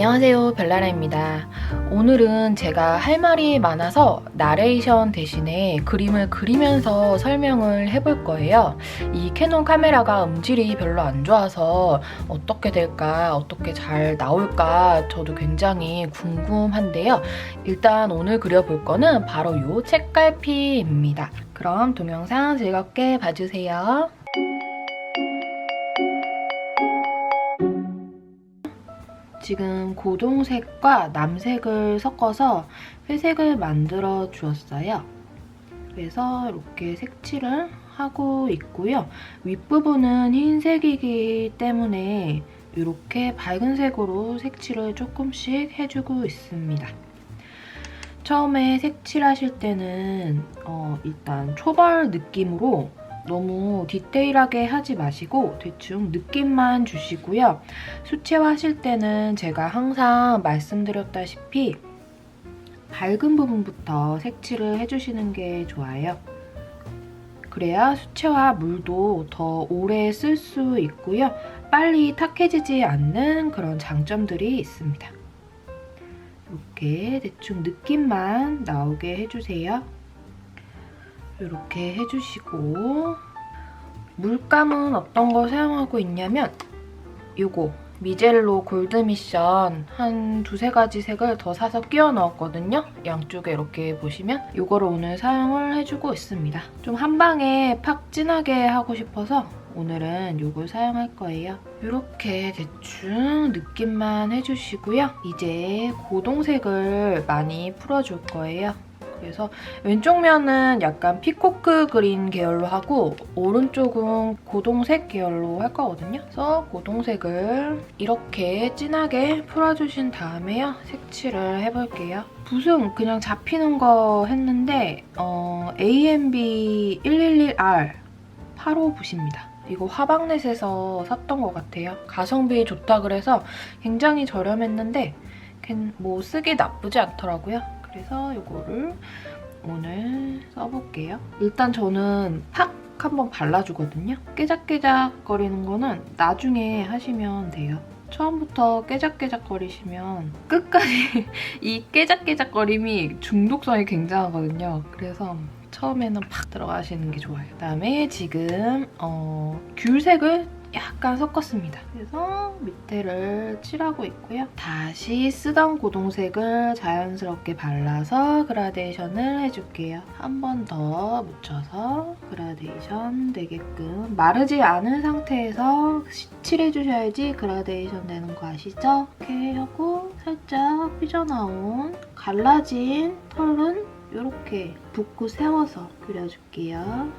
안녕하세요 별나라입니다. 오늘은 제가 할 말이 많아서 나레이션 대신에 그림을 그리면서 설명을 해볼 거예요. 이 캐논 카메라가 음질이 별로 안 좋아서 어떻게 될까 어떻게 잘 나올까 저도 굉장히 궁금한데요. 일단 오늘 그려볼 거는 바로 이 책갈피입니다. 그럼 동영상 즐겁게 봐주세요 지금 고동색과 남색을 섞어서 회색을 만들어 주었어요. 그래서 이렇게 색칠을 하고 있고요. 윗부분은 흰색이기 때문에 이렇게 밝은 색으로 색칠을 조금씩 해주고 있습니다. 처음에 색칠하실 때는 어, 일단 초벌 느낌으로 너무 디테일하게 하지 마시고 대충 느낌만 주시고요. 수채화 하실 때는 제가 항상 말씀드렸다시피 밝은 부분부터 색칠을 해주시는 게 좋아요. 그래야 수채화 물도 더 오래 쓸 수 있고요. 빨리 탁해지지 않는 그런 장점들이 있습니다. 이렇게 대충 느낌만 나오게 해주세요. 이렇게 해주시고 물감은 어떤 거 사용하고 있냐면 요거 미젤로 골드 미션 한 두세 가지 색을 더 사서 끼워 넣었거든요. 양쪽에 이렇게 보시면 요거를 오늘 사용을 해주고 있습니다. 좀 한 방에 팍 진하게 하고 싶어서 오늘은 요걸 사용할 거예요. 이렇게 대충 느낌만 해주시고요. 이제 고동색을 많이 풀어줄 거예요. 그래서 왼쪽 면은 약간 피코크 그린 계열로 하고 오른쪽은 고동색 계열로 할 거거든요. 그래서 고동색을 이렇게 진하게 풀어주신 다음에요. 색칠을 해볼게요. 붓은 그냥 잡히는 거 했는데 어, AMB 111R 8호 붓입니다. 이거 화방넷에서 샀던 것 같아요. 가성비 좋다 그래서 굉장히 저렴했는데 뭐 쓰기 나쁘지 않더라고요. 그래서 이거를 오늘 써볼게요. 일단 저는 팍 한번 발라주거든요. 깨작깨작 거리는 거는 나중에 하시면 돼요. 처음부터 깨작깨작거리시면 끝까지 이 깨작깨작거림이 중독성이 굉장하거든요. 그래서 처음에는 팍 들어가시는 게 좋아요. 그다음에 지금 어, 귤색을 약간 섞었습니다. 그래서 밑에를 칠하고 있고요. 다시 쓰던 고동색을 자연스럽게 발라서 그라데이션을 해줄게요. 한 번 더 묻혀서 그라데이션 되게끔 마르지 않은 상태에서 칠해주셔야지 그라데이션 되는 거 아시죠? 이렇게 하고 살짝 삐져나온 갈라진 털은 이렇게 붓고 세워서 그려줄게요.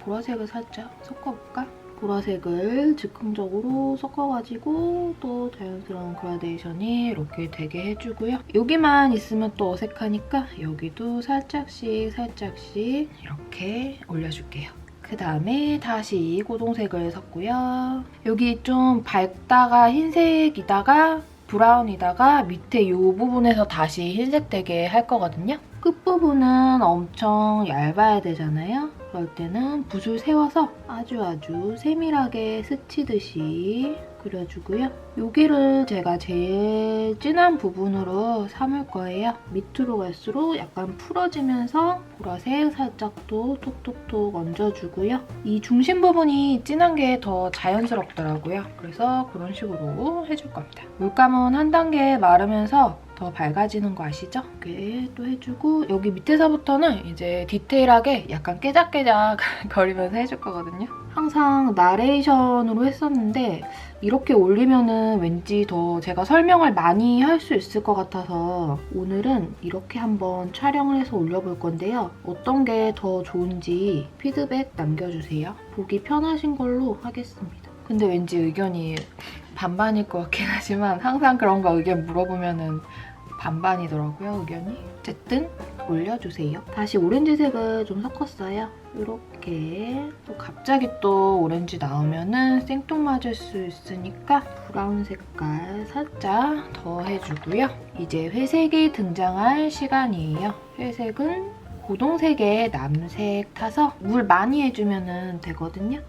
보라색을 살짝 섞어볼까? 보라색을 즉흥적으로 섞어가지고 또 자연스러운 그라데이션이 이렇게 되게 해주고요. 여기만 있으면 또 어색하니까 여기도 살짝씩 살짝씩 이렇게 올려줄게요. 그 다음에 다시 고동색을 섞고요. 여기 좀 밝다가 흰색이다가 브라운이다가 밑에 이 부분에서 다시 흰색 되게 할 거거든요. 끝부분은 엄청 얇아야 되잖아요. 그럴 때는 붓을 세워서 아주 아주 세밀하게 스치듯이 그려주고요. 여기를 제가 제일 진한 부분으로 삼을 거예요. 밑으로 갈수록 약간 풀어지면서 보라색 살짝 또 톡톡톡 얹어주고요. 이 중심 부분이 진한 게 더 자연스럽더라고요. 그래서 그런 식으로 해줄 겁니다. 물감은 한 단계 마르면서 더 밝아지는 거 아시죠? 이렇게 또 해주고 여기 밑에서부터는 이제 디테일하게 약간 깨작깨작 거리면서 해줄 거거든요. 항상 나레이션으로 했었는데 이렇게 올리면은 왠지 더 제가 설명을 많이 할 수 있을 것 같아서 오늘은 이렇게 한번 촬영을 해서 올려볼 건데요. 어떤 게 더 좋은지 피드백 남겨주세요. 보기 편하신 걸로 하겠습니다. 근데 왠지 의견이 반반일 것 같긴 하지만 항상 그런 거 의견 물어보면은 반반이더라고요, 의견이. 어쨌든 올려주세요. 다시 오렌지색을 좀 섞었어요. 이렇게 또 갑자기 또 오렌지 나오면은 생뚱맞을 수 있으니까 브라운 색깔 살짝 더 해주고요. 이제 회색이 등장할 시간이에요. 회색은 고동색에 남색 타서 물 많이 해주면 되거든요.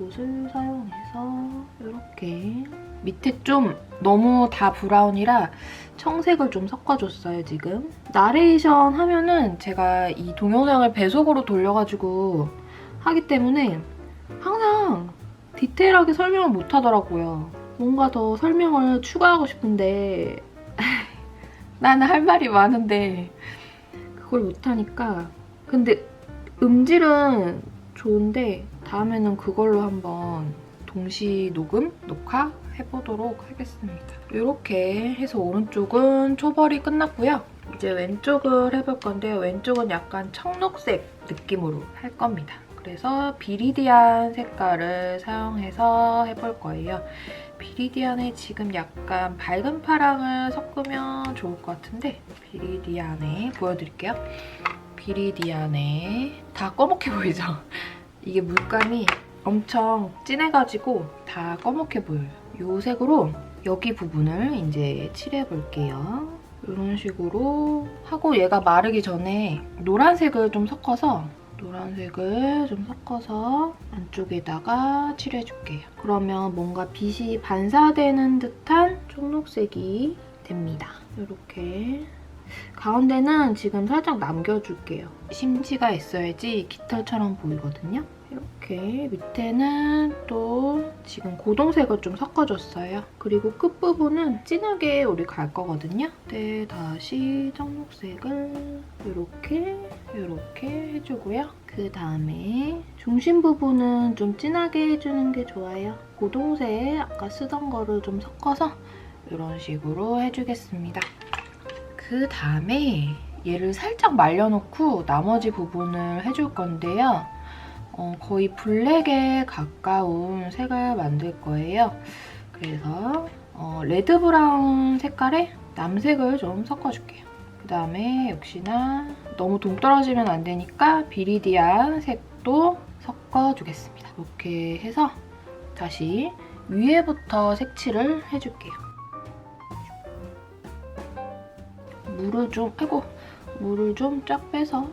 붓을 사용해서 이렇게 밑에 좀 너무 다 브라운이라 청색을 좀 섞어줬어요, 지금. 나레이션 하면은 제가 이 동영상을 배속으로 돌려가지고 하기 때문에 항상 디테일하게 설명을 못 하더라고요. 뭔가 더 설명을 추가하고 싶은데 나는 할 말이 많은데 그걸 못하니까 근데 음질은 좋은데 다음에는 그걸로 한번 동시 녹음, 녹화 해보도록 하겠습니다. 이렇게 해서 오른쪽은 초벌이 끝났고요. 이제 왼쪽을 해볼 건데요. 왼쪽은 약간 청록색 느낌으로 할 겁니다. 그래서 비리디안 색깔을 사용해서 해볼 거예요. 비리디안에 지금 약간 밝은 파랑을 섞으면 좋을 것 같은데 비리디안에 보여드릴게요. 비리디안에 다 꺼멓게 보이죠? 이게 물감이 엄청 진해가지고 다 꺼멓게 보여요. 이 색으로 여기 부분을 이제 칠해볼게요. 이런 식으로 하고 얘가 마르기 전에 노란색을 좀 섞어서 노란색을 좀 섞어서 안쪽에다가 칠해줄게요. 그러면 뭔가 빛이 반사되는 듯한 초록색이 됩니다. 이렇게 가운데는 지금 살짝 남겨줄게요. 심지가 있어야지 깃털처럼 보이거든요. 이렇게 밑에는 또 지금 고동색을 좀 섞어줬어요. 그리고 끝부분은 진하게 우리 갈 거거든요. 네, 다시 청록색을 이렇게 이렇게 해주고요. 그 다음에 중심 부분은 좀 진하게 해주는 게 좋아요. 고동색 아까 쓰던 거를 좀 섞어서 이런 식으로 해주겠습니다. 그 다음에 얘를 살짝 말려놓고 나머지 부분을 해줄 건데요. 어, 거의 블랙에 가까운 색을 만들 거예요. 그래서 어, 레드 브라운 색깔에 남색을 좀 섞어줄게요. 그 다음에 역시나 너무 동떨어지면 안 되니까 비리디안 색도 섞어주겠습니다. 이렇게 해서 다시 위에부터 색칠을 해줄게요. 물을 좀, 아이고, 물을 좀 쫙 빼서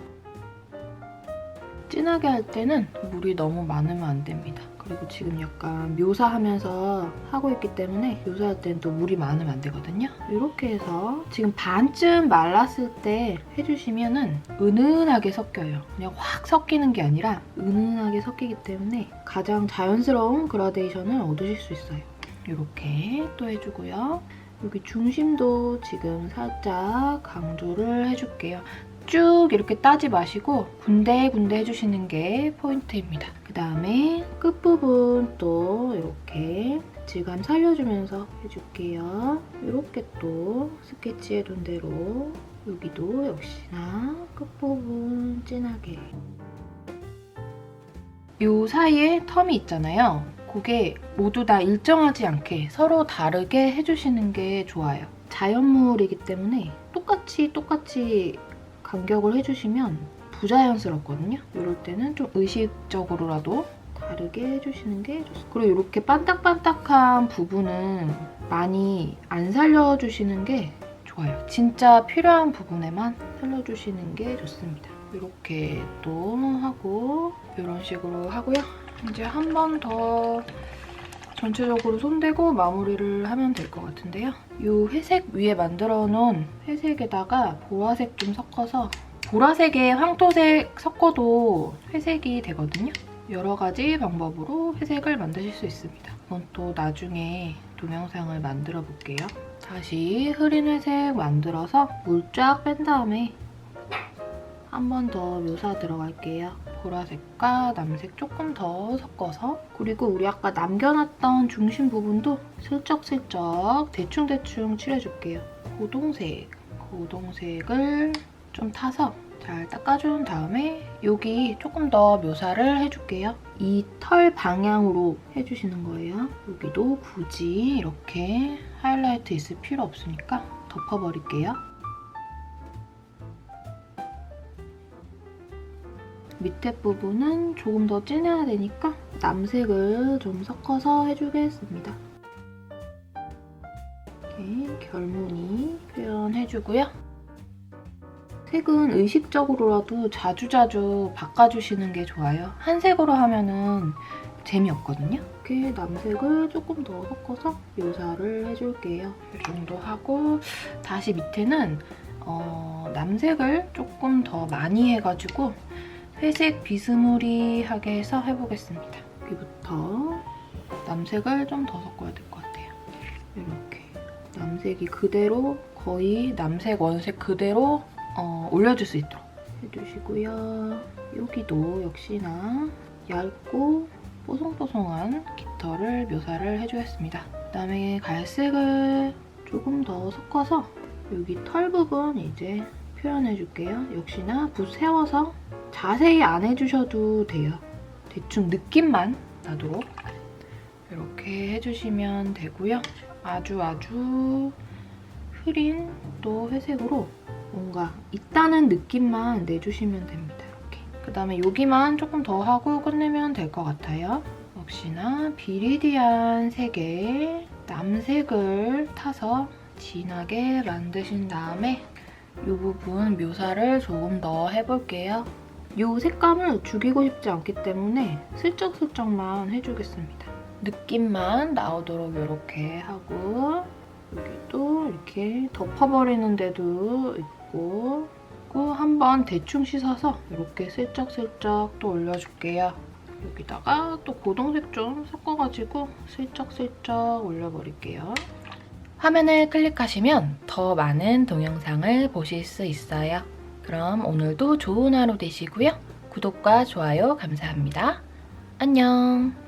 진하게 할 때는 물이 너무 많으면 안 됩니다. 그리고 지금 약간 묘사하면서 하고 있기 때문에 묘사할 때는 또 물이 많으면 안 되거든요. 이렇게 해서 지금 반쯤 말랐을 때 해주시면은 은은하게 섞여요. 그냥 확 섞이는 게 아니라 은은하게 섞이기 때문에 가장 자연스러운 그라데이션을 얻으실 수 있어요. 이렇게 또 해주고요. 여기 중심도 지금 살짝 강조를 해줄게요. 쭉 이렇게 따지 마시고 군데군데 해주시는 게 포인트입니다. 그 다음에 끝부분 또 이렇게 질감 살려주면서 해줄게요. 이렇게 또 스케치 해둔 대로 여기도 역시나 끝부분 진하게 요 사이에 텀이 있잖아요. 그게 모두 다 일정하지 않게 서로 다르게 해주시는 게 좋아요. 자연물이기 때문에 똑같이 똑같이 간격을 해주시면 부자연스럽거든요. 이럴 때는 좀 의식적으로라도 다르게 해주시는 게 좋습니다. 그리고 이렇게 반딱반딱한 부분은 많이 안 살려주시는 게 좋아요. 진짜 필요한 부분에만 살려주시는 게 좋습니다. 이렇게 또 하고 이런 식으로 하고요. 이제 한 번 더 전체적으로 손대고 마무리를 하면 될 것 같은데요. 이 회색 위에 만들어 놓은 회색에다가 보라색 좀 섞어서 보라색에 황토색 섞어도 회색이 되거든요. 여러 가지 방법으로 회색을 만드실 수 있습니다. 그건 또 나중에 동영상을 만들어 볼게요. 다시 흐린 회색 만들어서 물 쫙 뺀 다음에 한 번 더 묘사 들어갈게요. 보라색과 남색 조금 더 섞어서 그리고 우리 아까 남겨놨던 중심 부분도 슬쩍슬쩍 대충대충 칠해줄게요. 고동색, 고동색을 좀 타서 잘 닦아준 다음에 여기 조금 더 묘사를 해줄게요. 이 털 방향으로 해주시는 거예요. 여기도 굳이 이렇게 하이라이트 있을 필요 없으니까 덮어버릴게요. 밑에 부분은 조금 더 진해야 되니까 남색을 좀 섞어서 해주겠습니다. 이렇게 결무늬 표현해주고요. 색은 의식적으로라도 자주자주 바꿔주시는 게 좋아요. 한 색으로 하면은 재미없거든요. 이렇게 남색을 조금 더 섞어서 묘사를 해줄게요. 이 정도 하고 다시 밑에는 어, 남색을 조금 더 많이 해가지고 회색 비스무리하게 해서 해보겠습니다. 여기부터 남색을 좀 더 섞어야 될 것 같아요. 이렇게 남색이 그대로 거의 남색 원색 그대로 어, 올려줄 수 있도록 해주시고요. 여기도 역시나 얇고 뽀송뽀송한 깃털을 묘사를 해주겠습니다. 그 다음에 갈색을 조금 더 섞어서 여기 털 부분 이제 표현해줄게요. 역시나 붓 세워서 자세히 안 해주셔도 돼요. 대충 느낌만 나도록 이렇게 해주시면 되고요. 아주 아주 흐린 또 회색으로 뭔가 있다는 느낌만 내주시면 됩니다. 이렇게. 그 다음에 여기만 조금 더 하고 끝내면 될 것 같아요. 역시나 비리디안 색의 남색을 타서 진하게 만드신 다음에 이 부분 묘사를 조금 더 해볼게요. 이 색감을 죽이고 싶지 않기 때문에 슬쩍슬쩍만 해주겠습니다. 느낌만 나오도록 이렇게 하고 여기도 이렇게 덮어버리는 데도 있고 그리고 한번 대충 씻어서 이렇게 슬쩍슬쩍 또 올려줄게요. 여기다가 또 고동색 좀 섞어가지고 슬쩍슬쩍 올려버릴게요. 화면을 클릭하시면 더 많은 동영상을 보실 수 있어요. 그럼 오늘도 좋은 하루 되시고요. 구독과 좋아요 감사합니다. 안녕!